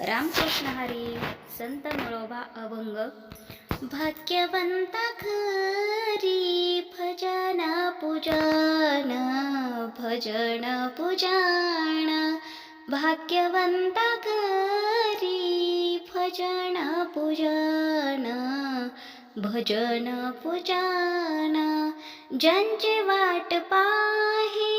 रामकृष्ण हरी संत मळोबा अभंग. भाग्यवंता घरी भजन पूजन भजन पूजन. भाग्यवंता घरी भजन पूजन भजन पूजन. ज्यांचे वाट पाहे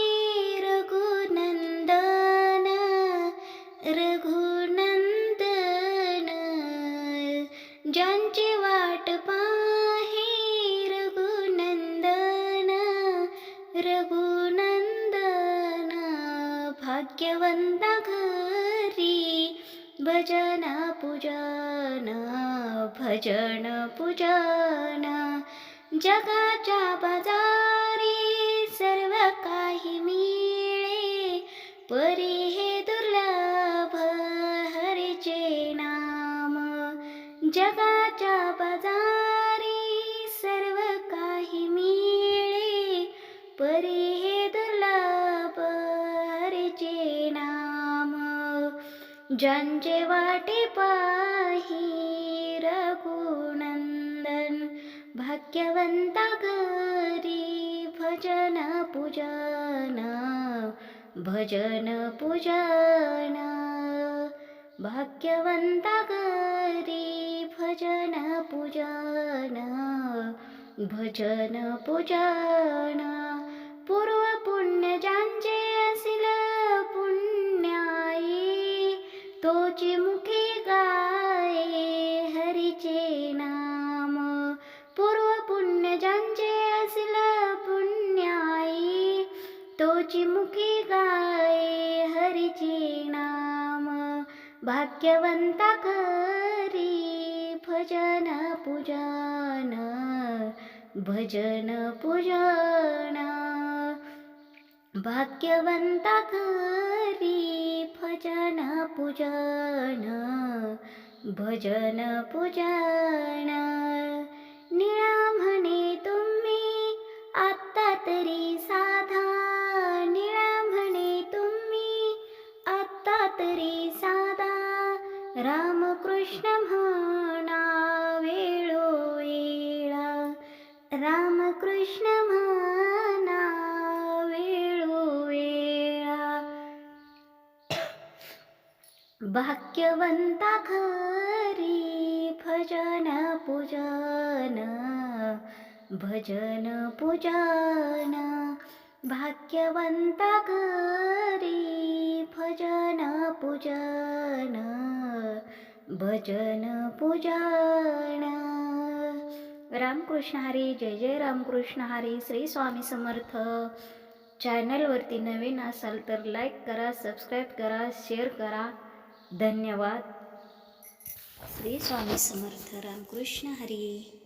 भाग्यवंता घरी भजन पूजन भजन पूजन. जगाच्या बाजारी सर्व काही मिळे परी हे दुर्लभ हरीचे नाम. जगाच्या बाजारी सर्व काही मिळे परी ज्यांचे वाटे पाही रघुनंदन भाग्यवंता घरी भजन पूजना भजन पूजना भाग्यवंता घरी भजन पूजना भजन पूजना पूर्व पुण्य तोची मुखे गाये हरीचे नाम. पूर्व पुण्य ज्यांचे असिल पुण्याई. तोची मुखे गाय हरीचे नाम. भाग्यवंता खरी भजन पूजन भजन पूजन. भाग्यवंता घरी पूजन भजन पूजन. निळा म्हणे तुम्ही आत्ता तरी साधा. निळा म्हणे तुम्ही आत्ता तरी साधा. रामकृष्ण म्हणा वेळोवेळा रामकृष्ण म्हणा भाग्यवंता घरी भजन पूजन भजन पूजन। भाग्यवंता घरी भजन पूजन भजन पूजन। रामकृष्ण हरी जय जय रामकृष्ण हरी श्री स्वामी समर्थ। चॅनलवरती नवीन असाल तर लाईक करा सबस्क्राईब करा शेअर करा. धन्यवाद. श्री स्वामी समर्थ रामकृष्ण हरी.